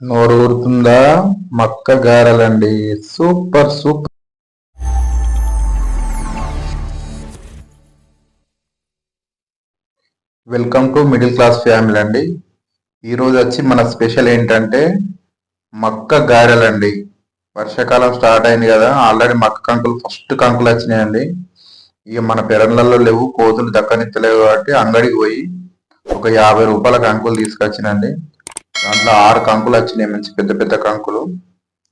నోరు ఊరుతుందా మక్క గారెలండి. Super super. Welcome to middle class family అండి. ఈరోజు వచ్చి మన స్పెషల్ ఏంటంటే మక్క గారెలండి. వర్షాకాలం స్టార్ట్ అయింది కదా ఆల్రెడీ మక్క కంకులు ఫస్ట్ కంకులు వచ్చినాయండి. ఇక మన పెరళ్ళల్లో లేవు కోతులు దక్కనిత్తలేవు కాబట్టి అంగడికి పోయి ఒక యాభై రూపాయల కంకులు తీసుకొచ్చినండి. దాంట్లో ఆరు కంకులు వచ్చినాయి మంచి పెద్ద పెద్ద కంకులు.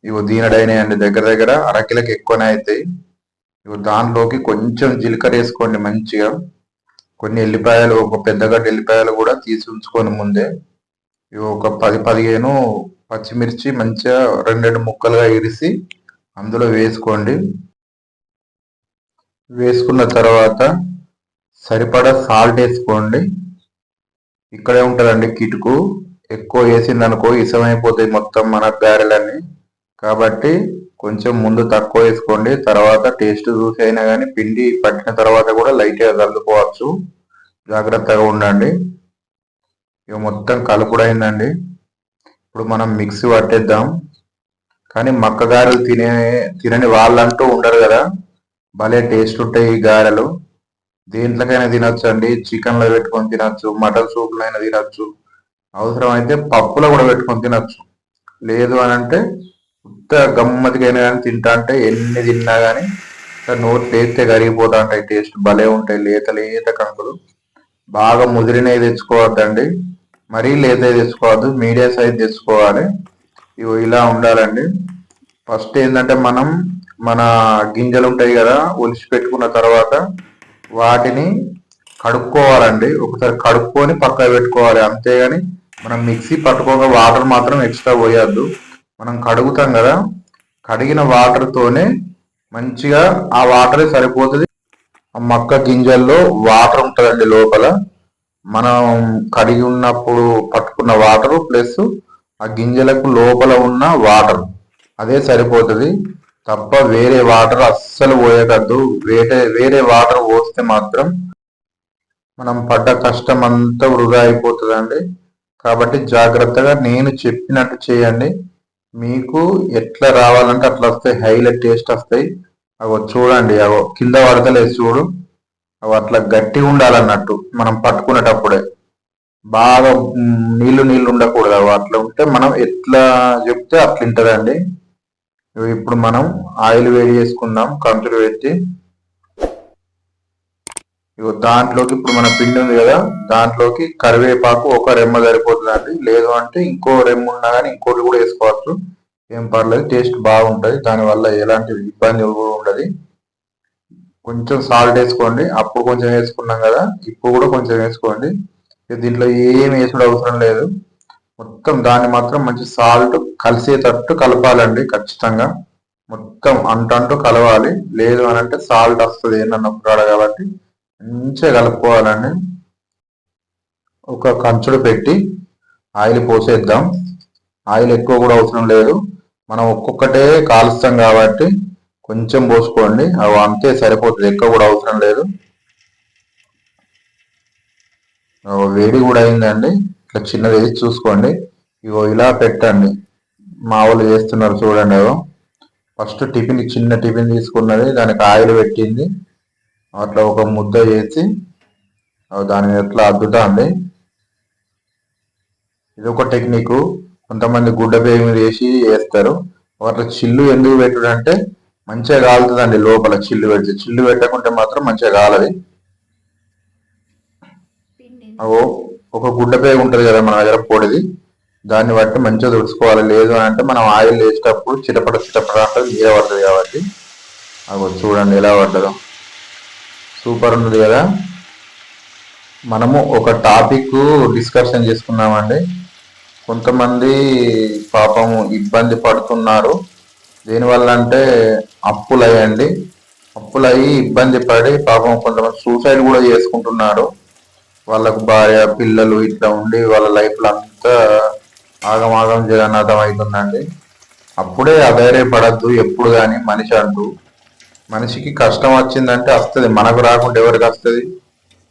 ఇవి దీనడైనాయండి దగ్గర దగ్గర అరకిలకి ఎక్కువనే అవుతాయి ఇవి దానిలోకి కొంచెం జీలకర్ర వేసుకోండి మంచిగా. కొన్ని ఎల్లిపాయలు ఒక పెద్ద ఎల్లిపాయలు కూడా తీసి ఉంచుకొని ముందే. ఇవి ఒక పది పదిహేను పచ్చిమిర్చి మంచిగా రెండు రెండు ముక్కలుగా ఇరిసి అందులో వేసుకోండి. వేసుకున్న తర్వాత సరిపడా సాల్ట్ వేసుకోండి. ఇక్కడే ఉంటుందండి కిటుకు. ఎక్కువ వేసిందనుకో ఇసమైపోతాయి మొత్తం మన గారెలన్నీ కాబట్టి కొంచెం ముందు తక్కువ వేసుకోండి తర్వాత టేస్ట్ చూసి అయినా కానీ పిండి పట్టిన తర్వాత కూడా లైట్గా కలుపుకోవచ్చు. జాగ్రత్తగా ఉండండి. ఇవి మొత్తం కలుపుడైందండి. ఇప్పుడు మనం మిక్సీ పట్టేద్దాం. కానీ మక్క గారెలు తినే తినని వాళ్ళంటూ ఉండరు కదా. భలే టేస్ట్ ఉంటాయి ఈ గారెలు. దేంట్లోకైనా తినొచ్చు అండి చికెన్లో పెట్టుకొని తినొచ్చు మటన్ సూప్లో అయినా తినొచ్చు. అవసరమైతే పప్పులో కూడా పెట్టుకొని తినచ్చు. లేదు అని అంటే ఉత్త గమ్మతికైనా కానీ తింటా అంటే ఎన్ని తిన్నా కానీ నోరు లేస్తే కరిగిపోతా ఉంటాయి టేస్ట్ భలే ఉంటాయి లేత లేత కంకులు బాగా ముదిరినవి తెచ్చుకోవద్దండి. మరీ లేత తెచ్చుకోవద్దు మీడియం సైజ్ తెచ్చుకోవాలి. ఇవి ఇలా ఉండాలండి. ఫస్ట్ ఏంటంటే మనం మన గింజలు ఉంటాయి కదా ఒలిసి పెట్టుకున్న తర్వాత వాటిని కడుక్కోవాలండి. ఒకసారి కడుక్కొని పక్కన పెట్టుకోవాలి. అంతేగాని మనం మిక్సీ పట్టుకోక వాటర్ మాత్రం ఎక్స్ట్రా పోయొద్దు. మనం కడుగుతాం కదా కడిగిన వాటర్తోనే మంచిగా ఆ వాటరే సరిపోతుంది. ఆ మక్క గింజల్లో వాటర్ ఉంటుందండి లోపల. మనం కడిగి ఉన్నప్పుడు పట్టుకున్న వాటర్ ప్లస్ ఆ గింజలకు లోపల ఉన్న వాటర్ అదే సరిపోతుంది. తప్ప వేరే వాటర్ అస్సలు పోయకద్దు వేరే వేరే వాటర్ పోస్తే మాత్రం మనం పడ్డ కష్టం అంతా వృధా అయిపోతుందండి. కాబట్టి జాగ్రత్తగా నేను చెప్పినట్టు చేయండి. మీకు ఎట్లా రావాలంటే అట్లా వస్తాయి. హైలైట్ టేస్ట్ వస్తాయి. అగో చూడండి అగో కింద పడతలేదు చూడు. అవి అట్లా గట్టిగా ఉండాలన్నట్టు మనం పట్టుకునేటప్పుడే. బాగా నీళ్ళు నీళ్ళు ఉండకూడదు అవి అట్లా ఉంటే మనం ఎట్లా చెప్తే అట్లా ఉంటుందండి ఇప్పుడు మనం ఆయిల్ వేడి చేసుకుందాం కంచులు పెట్టి ఇగో దాంట్లోకి ఇప్పుడు మన పిండి ఉంది కదా దాంట్లోకి కరివేపాకు ఒక రెమ్మ సరిపోతుందండి. లేదు అంటే ఇంకో రెమ్మ ఉన్నా కానీ ఇంకోటి కూడా వేసుకోవచ్చు. ఏం పర్లేదు టేస్ట్ బాగుంటుంది. దానివల్ల ఎలాంటి ఇబ్బంది కూడా ఉండదు. కొంచెం సాల్ట్ వేసుకోండి. అప్పుడు కొంచెం వేసుకున్నాం కదా ఇప్పుడు కూడా కొంచెం వేసుకోండి. దీంట్లో ఏం వేసుడు అవసరం లేదు. మొత్తం దాన్ని మాత్రం మంచి సాల్ట్ కలిసేటట్టు కలపాలండి ఖచ్చితంగా. మొత్తం అంటంటూ కలవాలి. లేదు అని అంటే సాల్ట్ వస్తుంది ఏంటన్నప్పుడు కాబట్టి. మంచిగా కలుపుకోవాలండి. ఒక కంచుడు పెట్టి ఆయిల్ పోసేద్దాం. ఆయిల్ ఎక్కువ కూడా అవసరం లేదు. మనం ఒక్కొక్కటే కాలుస్తాం కాబట్టి కొంచెం పోసుకోండి. అవి అంతే సరిపోతుంది. ఎక్కువ కూడా అవసరం లేదు. వేడి కూడా అయిందండి. ఇట్లా చిన్నది వేసి చూసుకోండి. ఇగో ఇలా పెట్టండి. మా వాళ్ళు చేస్తున్నారు చూడండి ఏవో. ఫస్ట్ టిఫిన్ చిన్న టిఫిన్ తీసుకున్నది. దానికి ఆయిల్ పెట్టింది. అట్లా ఒక ముద్ద చేసి దాని ఎట్లా అద్దుతా అండి? ఇది ఒక టెక్నిక్. కొంతమంది గుడ్డ పేరు మీద వేసి వేస్తారు. అట్లా చిల్లు ఎందుకు పెట్టుడు అంటే మంచిగా కాలుతుందండి లోపల చిల్లు పెడితే. చిల్లు పెట్టకుంటే మాత్రం మంచిగా కాలది. ఒక గుడ్డ పేగు ఉంటుంది కదా మన దగ్గర పొడిది. దాన్ని బట్టి మంచిగా తుడుచుకోవాలి. లేదు అని అంటే మనం ఆయిల్ వేసేటప్పుడు చిటపట చిటపట అంటే నీర పడుతుంది కాబట్టి. అవి చూడండి ఎలా పడ్డదో. సూపర్ ఉన్నది కదా. మనము ఒక టాపిక్ డిస్కషన్ చేసుకున్నామండి కొంతమంది పాపం ఇబ్బంది పడుతున్నారు. దేనివల్ల అంటే అప్పులయ్యండి. అప్పులయ్యి ఇబ్బంది పడి పాపం కొంతమంది సూసైడ్ కూడా చేసుకుంటున్నారు. వాళ్ళకు భార్య పిల్లలు ఇట్లా ఉండి వాళ్ళ లైఫ్లో అంతా ఆగమాగం జగన్నాథం అవుతుందండి. అప్పుడే అధైర్యపడద్దు ఎప్పుడు కానీ మనిషి అంటూ. మనిషికి కష్టం వచ్చిందంటే వస్తుంది. మనకు రాకుండా ఎవరికి వస్తుంది?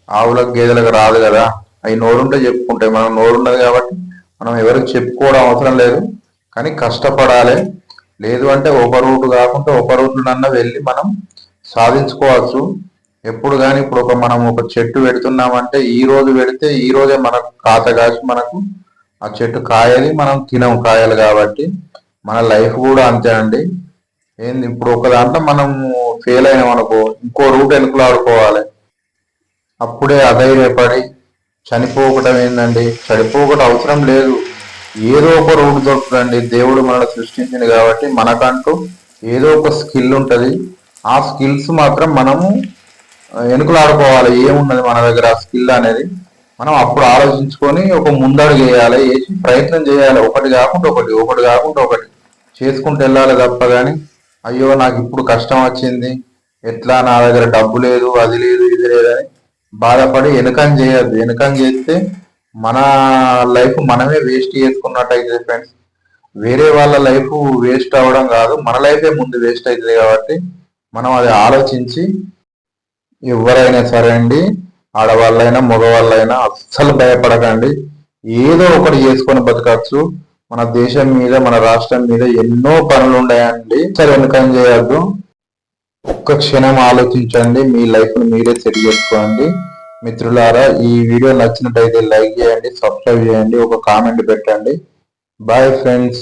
ఆవులకు గేదెలకు రాదు కదా. అవి నోరుంటే చెప్పుకుంటాయి. మనం నోరున్నది కాబట్టి మనం ఎవరికి చెప్పుకోవడం అవసరం లేదు. కానీ కష్టపడాలి. లేదు అంటే ఒక రూట్ కాకుండా ఒక రూట్లనన్నా వెళ్ళి మనం సాధించుకోవచ్చు. ఎప్పుడు కానీ ఇప్పుడు ఒక మనం ఒక చెట్టు పెడుతున్నామంటే ఈ రోజు పెడితే ఈ రోజే మనకు కాత కాసి మనకు ఆ చెట్టు కాయని మనం తినం కాయాలి కాబట్టి మన లైఫ్ కూడా అంతే అండి. ఏంది? ఇప్పుడు ఒక దాంట్లో మనం ఫెయిల్ అయినాం అనుకో ఇంకో రూట్ ఆడుకోవాలి అప్పుడే అధైర్యపడి చనిపోకటం ఏందండి? చనిపోకటం అవసరం లేదు. ఏదో ఒక రూట్ దొరుకుతుందండి. దేవుడు మనల్ని సృష్టించింది కాబట్టి మనకంటూ ఏదో ఒక స్కిల్ ఉంటుంది. ఆ స్కిల్స్ మాత్రం మనము వెనుకలాడుకోవాలి. ఏమున్నది మన దగ్గర? ఆ స్కిల్ అనేది మనం అప్పుడు ఆలోచించుకొని ఒక ముందడుగు వేయాలి. వేసి ప్రయత్నం చేయాలి. ఒకటి కాకుండా ఒకటి ఒకటి కాకుండా ఒకటి. చేసుకుంటూ వెళ్ళాలి తప్ప కానీ అయ్యో నాకు ఇప్పుడు కష్టం వచ్చింది. ఎట్లా నా దగ్గర డబ్బు లేదు అది లేదు ఇది లేదని బాధపడి వెనకం చేయద్దు. వెనకం చేస్తే మన లైఫ్ మనమే వేస్ట్ చేసుకున్నట్టు అవుతుంది ఫ్రెండ్స్. వేరే వాళ్ళ లైఫ్ వేస్ట్ అవ్వడం కాదు మన లైఫే ముందు వేస్ట్ అవుతుంది కాబట్టి మనం అది ఆలోచించి ఎవరైనా సరే అండి ఆడవాళ్ళైనా మగవాళ్ళైనా అస్సలు భయపడకండి. ఏదో ఒకటి చేసుకొని బతకచ్చు. మన దేశం మీద మన రాష్ట్రం మీద ఎన్నో పనులు ఉన్నాయండి. సరే వెనకం చేయొద్దు? ఒక్క క్షణం ఆలోచించండి. మీ లైఫ్ని మీరే సెట్ చేసుకోండి. మిత్రులారా ఈ వీడియో నచ్చినట్టయితే లైక్ చేయండి సబ్స్క్రైబ్ చేయండి ఒక కామెంట్ పెట్టండి. Bye friends.